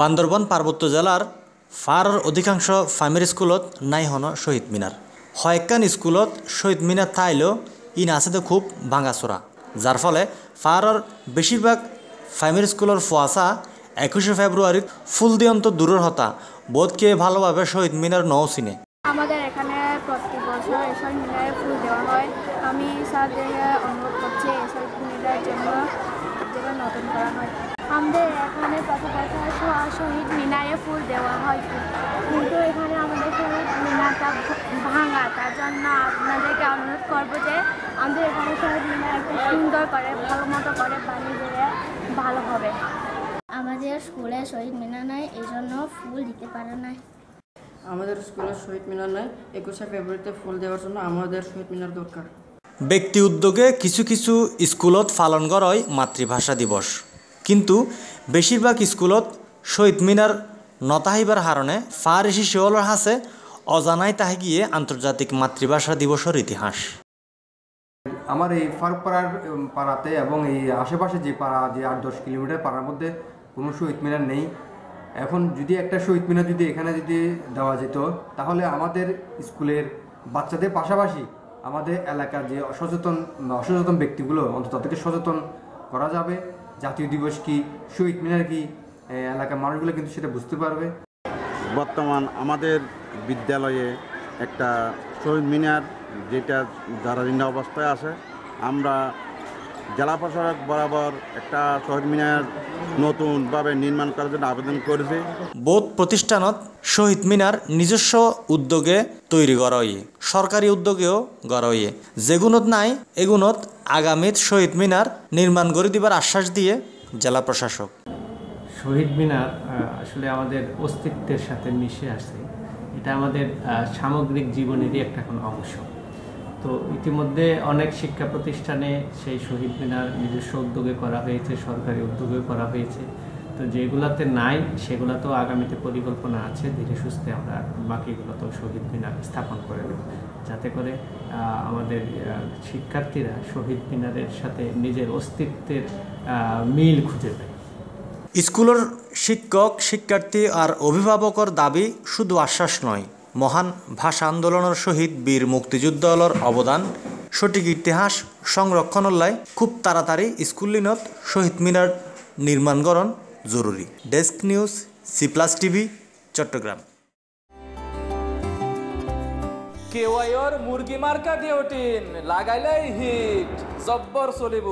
বান্দরবন পার্বত্য জেলার ফারর অধিকাংশ প্রাইমারি স্কুলত নাই হন শহীদ মিনার। হয়েকান স্কুলত শহীদ মিনার থাইলেও ইন আছে খুব ভাঙাচোরা। যার ফলে ফারর বেশিরভাগ প্রাইমারি স্কুলের ফোয়াশা একুশে ফেব্রুয়ারিত ফুল দিয়ন্ত দূরের হতা বোধকে ভালোভাবে শহীদ মিনার নও চিনে। আমাদের এখানে প্রতি বছর এসব মিনারে ফুল দেওয়া হয়। আমি অনুরোধ করছি এসব মিনারের জন্য নতুন করা হয়। আমাদের এখানে বছর শ- শহীদ মিনারে ফুল দেওয়া হয়। কিন্তু এখানে আমাদের শহীদ মিনারটা ভাঙা তার জন্য আপনাদেরকে অনুরোধ করব যে আমাদের এখানে শহীদ মিনার একটু সুন্দর করে ভালো মতো করে বানিয়ে দিলে ভালো হবে। আমাদের স্কুলে শহীদ মিনার নাই এই জন্য ফুল দিতে পারে নাই। আমাদের স্কুলে শহীদ মিনার নাই একুশে ফেব্রুয়ারিতে ফুল দেওয়ার জন্য আমাদের শহীদ মিনার দরকার। ব্যক্তি উদ্যোগে কিছু কিছু স্কুলত পালন করয় মাতৃভাষা দিবস। কিন্তু বেশিরভাগ স্কুলত শহীদ মিনার নতাহিবার হারণে ফার শিশুসকলৰ হাসে অজানাই তাহে গিয়ে আন্তর্জাতিক মাতৃভাষা দিবসের ইতিহাস। আমার এই ফারুকপাড়ার পাড়াতে এবং এই আশেপাশে যে পাড়া, যে আট দশ কিলোমিটার পাড়ার মধ্যে কোনো শহীদ মিনার নেই। এখন যদি একটা শহীদ মিনার যদি এখানে যদি দেওয়া যেত, তাহলে আমাদের স্কুলের বাচ্চাদের পাশাপাশি আমাদের এলাকার যে অসচেতন অসচেতন ব্যক্তিগুলো, অন্তত তাদেরকে সচেতন করা যাবে। জাতীয় দিবস কি, শহীদ মিনার কি এলাকার মানুষগুলো কিন্তু সেটা বুঝতে পারবে। বর্তমান আমাদের বিদ্যালয়ে একটা শহীদ মিনার যেটা দারাজীর্ণ অবস্থায় আছে, আমরা জেলা প্রশাসক বরাবর একটা শহীদ মিনার নতুনভাবে নির্মাণ করার জন্য আবেদন করেছি। বোধ প্রতিষ্ঠানত শহীদ মিনার নিজস্ব উদ্যোগে তৈরি করা হইয়ে সরকারি উদ্যোগেও গড়া হইয়ে যেগুণত নাই এগুণত আগামীত শহীদ মিনার নির্মাণ করে দিবার আশ্বাস দিয়ে জেলা প্রশাসক। শহীদ মিনার আসলে আমাদের অস্তিত্বের সাথে মিশে আছে। এটা আমাদের সামগ্রিক জীবনেরই একটা এখন অংশ। তো ইতিমধ্যে অনেক শিক্ষা প্রতিষ্ঠানে সেই শহীদ মিনার নিজস্ব উদ্যোগে করা হয়েছে, সরকারি উদ্যোগে করা হয়েছে। তো যেগুলাতে নাই, সেগুলোতেও আগামীতে পরিকল্পনা আছে। ধীরে সুস্থে আমরা বাকিগুলোতেও শহীদ মিনার স্থাপন করে দেব যাতে করে আমাদের শিক্ষার্থীরা শহীদ মিনারের সাথে নিজের অস্তিত্বের মিল খুঁজে পায়। স্কুলের শিক্ষক, শিক্ষার্থী আর অভিভাবকর দাবি শুধু আশ্বাস নয় মহান ভাষা আন্দোলনের শহীদ বীর মুক্তিযুদ্ধ দলের অবদান, সঠিক ইতিহাস সংরক্ষণের লাই খুব তাড়াতাড়ি স্কুলিনত শহীদ মিনার নির্মাণকরণ জরুরি। Desk news, C plus TV, Chattogram. কেওয়াইর মুরগি মার্কা ডিওটিন লাগাইলেই হিট, জব্বর চলিব।